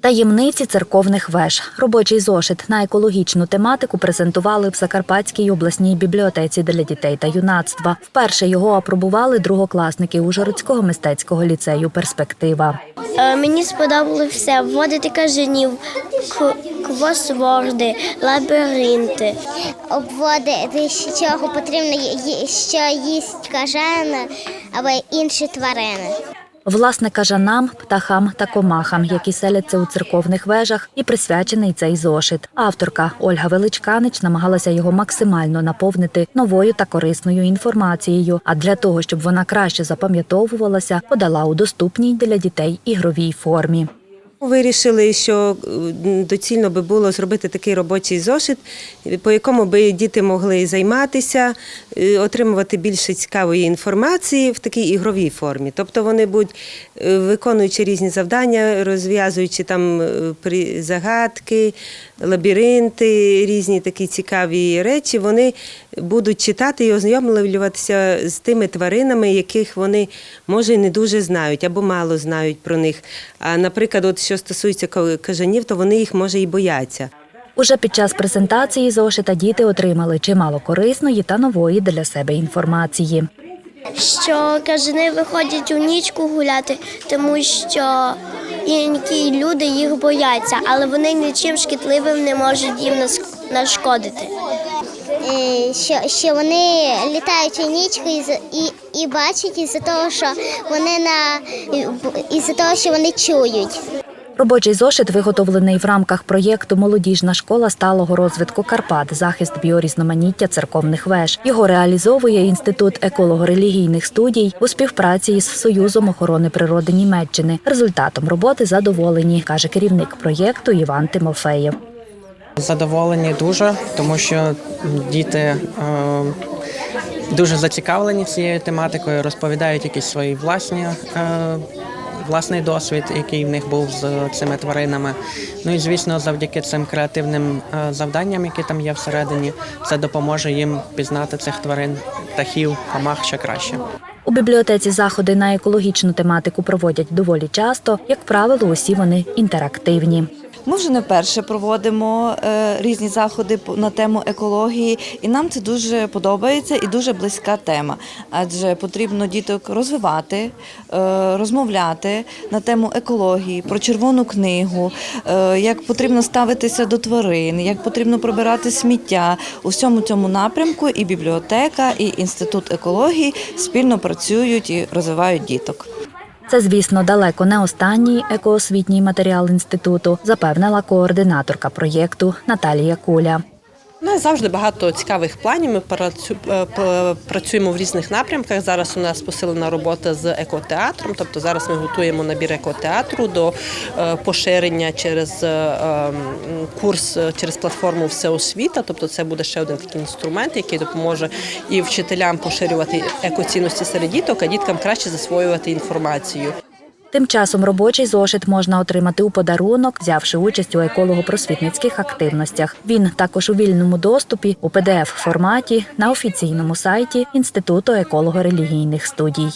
Таємниці церковних веж. Робочий зошит на екологічну тематику презентували в Закарпатській обласній бібліотеці для дітей та юнацтва. Вперше його апробували другокласники Ужгородського мистецького ліцею Перспектива. Е, Мені сподобалося все. Вводити кажанів, квосворди, лабіринти. обводити, чого потрібно, що їсть кажана або інші тварини. Власне, кажанам, птахам та комахам, які селяться у церковних вежах, і присвячений цей зошит. Авторка Ольга Величканич намагалася його максимально наповнити новою та корисною інформацією. А для того, щоб вона краще запам'ятовувалася, подала у доступній для дітей ігровій формі. Вирішили, що е, доцільно би було зробити такий робочий зошит, по якому би діти могли займатися, е, отримувати більше цікавої інформації в такій ігровій формі. Тобто вони будуть е, виконуючи різні завдання, розв'язуючи там загадки, лабіринти, різні такі цікаві речі, вони будуть читати і ознайомлюватися з тими тваринами, яких вони може і не дуже знають або мало знають про них. А наприклад, от що стосується ка- кажанів, то вони їх може і бояться. Уже під час презентації зошита діти отримали чимало корисної та нової для себе інформації. Що кажани виходять у нічку гуляти, тому що інші люди їх бояться, але вони нічим шкідливим не можуть їм нашкодити. Е, Що, що вони літають у нічку і, і, і бачать із-за того, що вони на із-за того, що вони чують. Робочий зошит виготовлений в рамках проєкту Молодіжна школа сталого розвитку Карпат, захист біорізноманіття церковних веж. Його реалізовує інститут еколого-релігійних студій у співпраці із Союзом охорони природи Німеччини. Результатом роботи задоволені, каже керівник проєкту Іван Тимофеєв. Задоволені дуже, тому що діти е, дуже зацікавлені цією тематикою, розповідають якісь свої власні. Е, Власний досвід, який в них був з цими тваринами. Ну і звісно, завдяки цим креативним е, завданням, які там є всередині, це допоможе їм пізнати цих тварин, птахів, комах ще краще. У бібліотеці заходи на екологічну тематику проводять доволі часто. Як правило, усі вони інтерактивні. Ми вже не вперше проводимо е, різні заходи на тему екології, і нам це дуже подобається і дуже близька тема. Адже потрібно діток розвивати, е, розмовляти на тему екології, про червону книгу, е, як потрібно ставитися до тварин, як потрібно прибирати сміття. У всьому цьому напрямку і бібліотека, і інститут екології спільно працюють і розвивають діток. Це, звісно, далеко не останній екоосвітній матеріал інституту, запевнила координаторка проєкту Наталія Куля. Нас завжди багато цікавих планів. Ми е, працюємо в різних напрямках. Зараз у нас посилена робота з екотеатром. Тобто зараз ми готуємо набір екотеатру до е, поширення через е, ем, курс через платформу Всеосвіта. Тобто, це буде ще один такий інструмент, який допоможе і вчителям поширювати екоцінності серед діток, а діткам краще засвоювати інформацію. Тим часом робочий зошит можна отримати у подарунок, взявши участь у еколого-просвітницьких активностях. Він також у вільному доступі у pdf форматі на офіційному сайті Інституту еколого-релігійних студій.